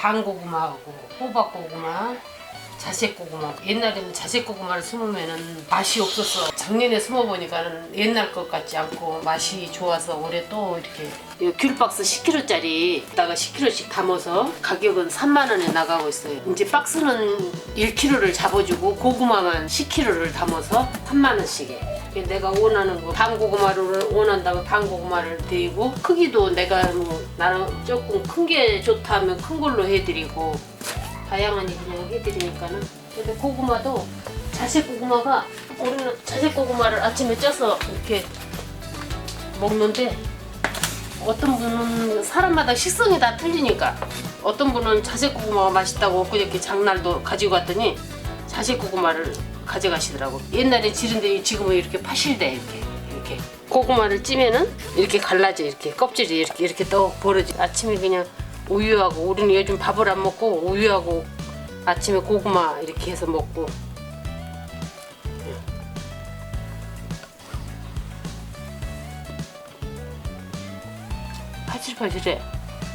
방고구마하고 호박고구마, 자색고구마. 옛날에는 자색고구마를 심으면은 맛이 없었어. 작년에 심어보니까는 옛날 것 같지 않고 맛이 좋아서 올해 또 이렇게 이 귤박스 10kg짜리 다가 10kg씩 담아서 가격은 3만 원에 나가고 있어요. 이제 박스는 1kg를 잡아주고 고구마만 10kg를 담아서 3만 원씩에. 내가 원하는 거 방고구마를 원한다면 방고구마를 드리고 크기도 내가 뭐 나는 조금 큰 게 좋다면 큰 걸로 해드리고 다양하게 그냥 해드리니까는. 근데 고구마도 자색 고구마가 우리는 자색 고구마를 아침에 쪄서 이렇게 먹는데 어떤 분은 사람마다 식성이 다 틀리니까 어떤 분은 자색 고구마가 맛있다고 엊그저께 장날도 가지고 갔더니 자색 고구마를 가져가시더라고. 옛날에 지른데 지금은 이렇게 파실대 이렇게. 이렇게. 고구마를 찌면은 이렇게 갈라져 이렇게. 껍질이 이렇게 이렇게 떡 벌어지. 아침에 그냥 우유하고 우리는 요즘 밥을 안 먹고 우유하고 아침에 고구마 이렇게 해서 먹고. 파질파질해.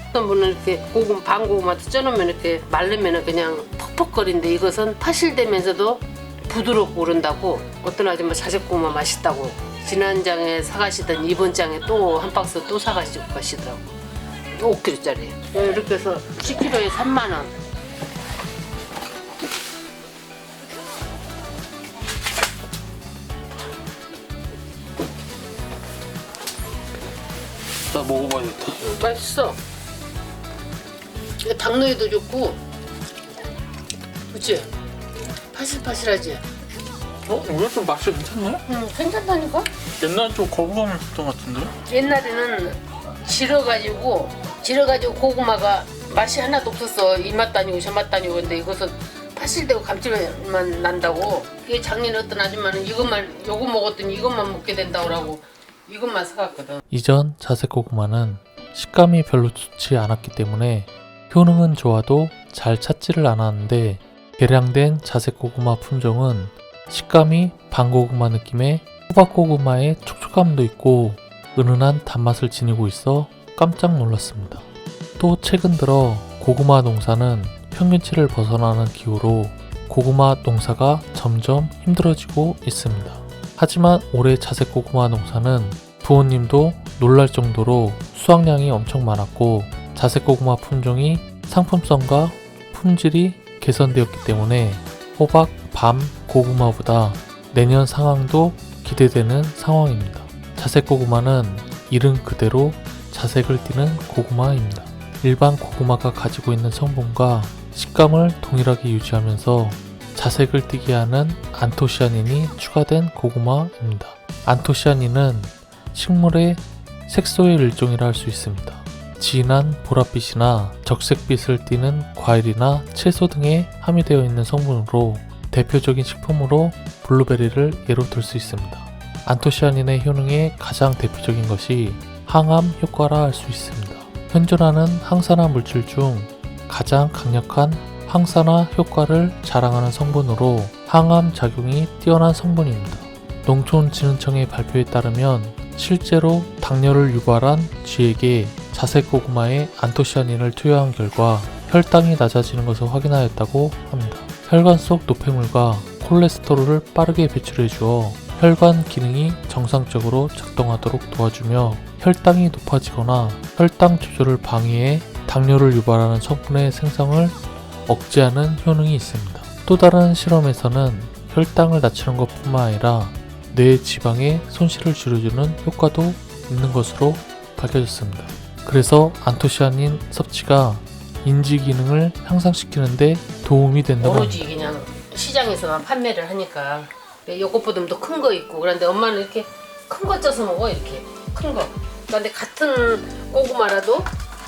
어떤 분은 이렇게 고구마 반고구마도 쪄놓으면 이렇게 말르면 그냥 퍽퍽거린데 이것은 파실되면서도 부드럽고 그런다고 어떤 아줌마 자색고구마 맛있다고 지난 장에 사가시던 이번 장에 또 한 박스 또 사가시고 가시더라고. 5kg짜리. 이렇게 해서 10kg에 3만 원. 나 먹어봐야겠다. 맛있어. 당뇨에도 좋고. 그치? 파실파실하지? 어? 좀 맛이 괜찮네? 응 괜찮다니까? 옛날 좀 거부감이 있었던 것 같은데? 옛날에는 질어가지고 질어가지고 고구마가 맛이 하나도 없었어 이맛 다니고 저맛 다니고 근데 이것은 파실되고 감칠맛만 난다고 그게 작년에 어떤 아줌마는 이것만 요거 먹었더니 이것만 먹게 된다고 라고 이것만 사갔거든 이전 자색 고구마는 식감이 별로 좋지 않았기 때문에 효능은 좋아도 잘 찾지를 않았는데 개량된 자색 고구마 품종은 식감이 방고구마 느낌의 호박고구마의 촉촉함도 있고 은은한 단맛을 지니고 있어 깜짝 놀랐습니다. 또 최근 들어 고구마 농사는 평균치를 벗어나는 기후로 고구마 농사가 점점 힘들어지고 있습니다. 하지만 올해 자색 고구마 농사는 부모님도 놀랄 정도로 수확량이 엄청 많았고 자색 고구마 품종이 상품성과 품질이 개선되었기 때문에 호박, 밤, 고구마보다 내년 상황도 기대되는 상황입니다. 자색 고구마는 이름 그대로 자색을 띠는 고구마입니다. 일반 고구마가 가지고 있는 성분과 식감을 동일하게 유지하면서 자색을 띠게 하는 안토시아닌이 추가된 고구마입니다. 안토시아닌은 식물의 색소의 일종이라 할 수 있습니다. 진한 보랏빛이나 적색빛을 띠는 과일이나 채소 등에 함유되어 있는 성분으로 대표적인 식품으로 블루베리를 예로 들 수 있습니다. 안토시아닌의 효능의 가장 대표적인 것이 항암 효과라 할 수 있습니다. 현존하는 항산화 물질 중 가장 강력한 항산화 효과를 자랑하는 성분으로 항암 작용이 뛰어난 성분입니다. 농촌진흥청의 발표에 따르면 실제로 당뇨를 유발한 쥐에게 자색 고구마에 안토시아닌을 투여한 결과 혈당이 낮아지는 것을 확인하였다고 합니다. 혈관 속 노폐물과 콜레스테롤을 빠르게 배출해 주어 혈관 기능이 정상적으로 작동하도록 도와주며 혈당이 높아지거나 혈당 조절을 방해해 당뇨를 유발하는 성분의 생성을 억제하는 효능이 있습니다. 또 다른 실험에서는 혈당을 낮추는 것뿐만 아니라 뇌 지방의 손실을 줄여주는 효과도 있는 것으로 밝혀졌습니다. 그래서 안토시아닌 섭취가 인지 기능을 향상시키는데 도움이 된다고 합니다. 그냥 시장에서만 판매를 하니까 요것보다 더 큰 거 있고 그런데 엄마는 이렇게 큰 거 쪄서 먹어 이렇게 큰 거. 그런데 같은 고구마라도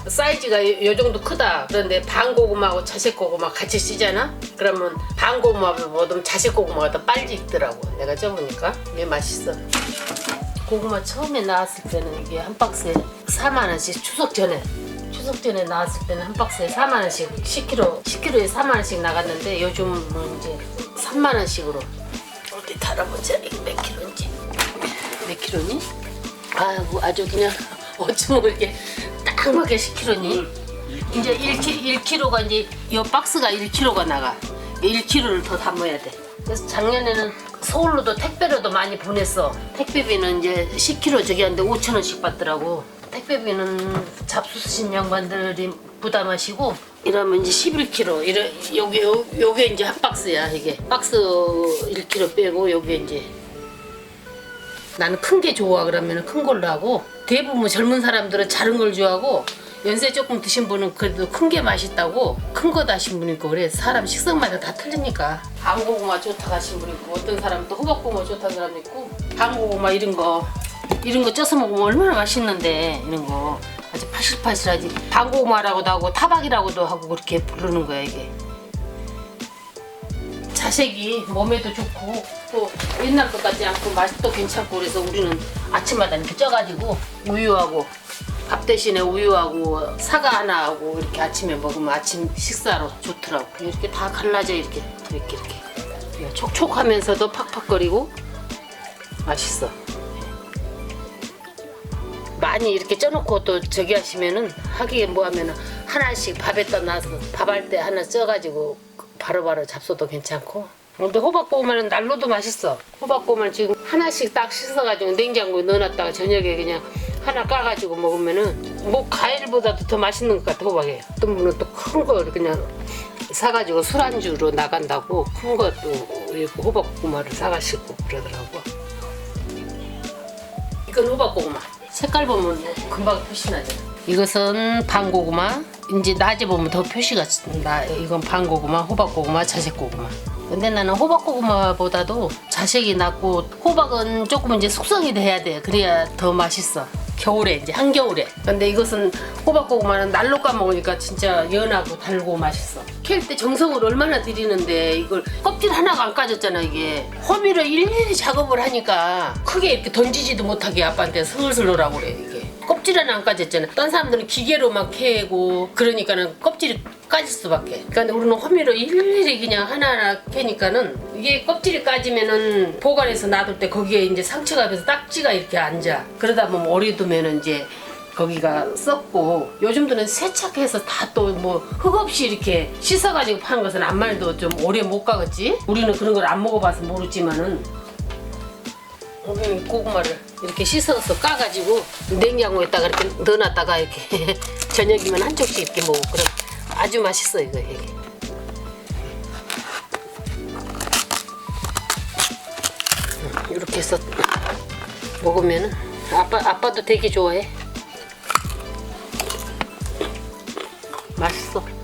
사이즈가 요, 요 정도 크다. 그런데 반 고구마하고 자색 고구마 같이 쓰잖아. 그러면 반 고구마보다 자색 고구마가 더 빨리 익더라고. 내가 쪄보니까 이게 맛있어. 고구마 처음에 나왔을 때는 이게 한 박스에 4만 원씩 추석 전에 추석 전에 나왔을 때는 한 박스에 4만 원씩 10kg 10kg에 4만 원씩 나갔는데 요즘은 이제 3만 원씩으로 어디 달아보자 이게 몇 킬로인지 몇 킬로니? 아이고 아주 그냥 어쩌면 그렇게 딱 맞게 10킬로니? 이제 1kg, 1kg가 이제 이 박스가 1kg가 나가. 1kg를 더 담아야 돼. 그래서 작년에는 서울로도 택배로도 많이 보냈어. 택배비는 이제 10kg 저기 하는데 5천 원씩 받더라고. 택배비는 잡수신 양반들이 부담하시고 이러면 이제 11kg. 이래 요게 요, 요게 이제 한 박스야 이게. 박스 1kg 빼고 요게 이제 나는 큰 게 좋아 그러면 큰 걸로 하고 대부분 젊은 사람들은 작은 걸 좋아하고 연세 조금 드신 분은 그래도 큰 게 맛있다고 큰 거 다신 분 있고 그래. 사람 식성마다 다 틀리니까? 방고구마 좋다 하신 분 있고 어떤 사람은 또 호박고구마 좋다 사람 있고 방고구마 이런 거 이런 거 쪄서 먹으면 얼마나 맛있는데 이런 거. 아주 파실파실하지. 방고구마라고도 하고 타박이라고도 하고 그렇게 부르는 거야 이게. 자색이 몸에도 좋고 또 옛날 것 같지 않고 맛도 괜찮고 그래서 우리는 아침마다 이렇게 쪄가지고 우유하고 밥 대신에 우유하고 사과 하나 하고 이렇게 아침에 먹으면 아침 식사로 좋더라고. 이렇게 다 갈라져 이렇게 이렇게 이렇게. 촉촉하면서도 팍팍거리고 맛있어. 많이 이렇게 쪄놓고 또 저기 하시면은 하기에 뭐 하면은 하나씩 밥에다 놔서 밥할 때 하나 쪄가지고 바로바로 잡숴도 괜찮고. 근데 호박고구마는 날로도 맛있어. 호박고구마는 지금 하나씩 딱 씻어가지고 냉장고에 넣어놨다가 저녁에 그냥 하나 까가지고 먹으면은 뭐 과일보다도 더 맛있는 것 같아 호박이 어떤 분은 또 큰 거 그냥 사가지고 술안주로 나간다고 큰 것도 호박고구마를 사가시고 그러더라고 이건 호박고구마. 색깔 보면 금방 표시 나잖아. 이것은 방고구마. 이제 낮에 보면 더 표시가 나. 이건 방고구마, 호박고구마, 자색고구마. 근데 나는 호박고구마보다도 자색이 낫고 호박은 조금 이제 숙성이 돼야 돼. 그래야 더 맛있어. 겨울에 이제 한겨울에. 근데 이것은 호박고구마는 날로 까먹으니까 진짜 연하고 달고 맛있어. 캘 때 정성을 얼마나 들이는데 이걸 껍질 하나가 안 까졌잖아 이게. 허미를 일일이 작업을 하니까 크게 이렇게 던지지도 못하게 아빠한테 슬슬 넣으라고 그래 이게. 껍질 하나 안 까졌잖아. 딴 사람들은 기계로만 캐고 그러니까는 껍질이 까질 수밖에. 그러니까 우리는 허미로 일일이 그냥 하나하나 캐니까는 이게 껍질이 까지면은 보관해서 놔둘 때 거기에 이제 상처가 돼서 딱지가 이렇게 앉아. 그러다 보면 오래 두면은 이제 거기가 썩고 요즘들은 세척해서 다 또 뭐 흙 없이 이렇게 씻어가지고 파는 것은 암말도 좀 오래 못 가겠지. 우리는 그런 걸 안 먹어봐서 모르지만은 우리는 고구마를 이렇게 씻어서 까가지고 냉장고에다가 이렇게 넣어놨다가 이렇게 저녁이면 한 쪽씩 이렇게 먹고 그럼 아주 맛있어 이거 이게. 이렇게 해서 먹으면은 아빠 아빠도 되게 좋아해. 맛있어.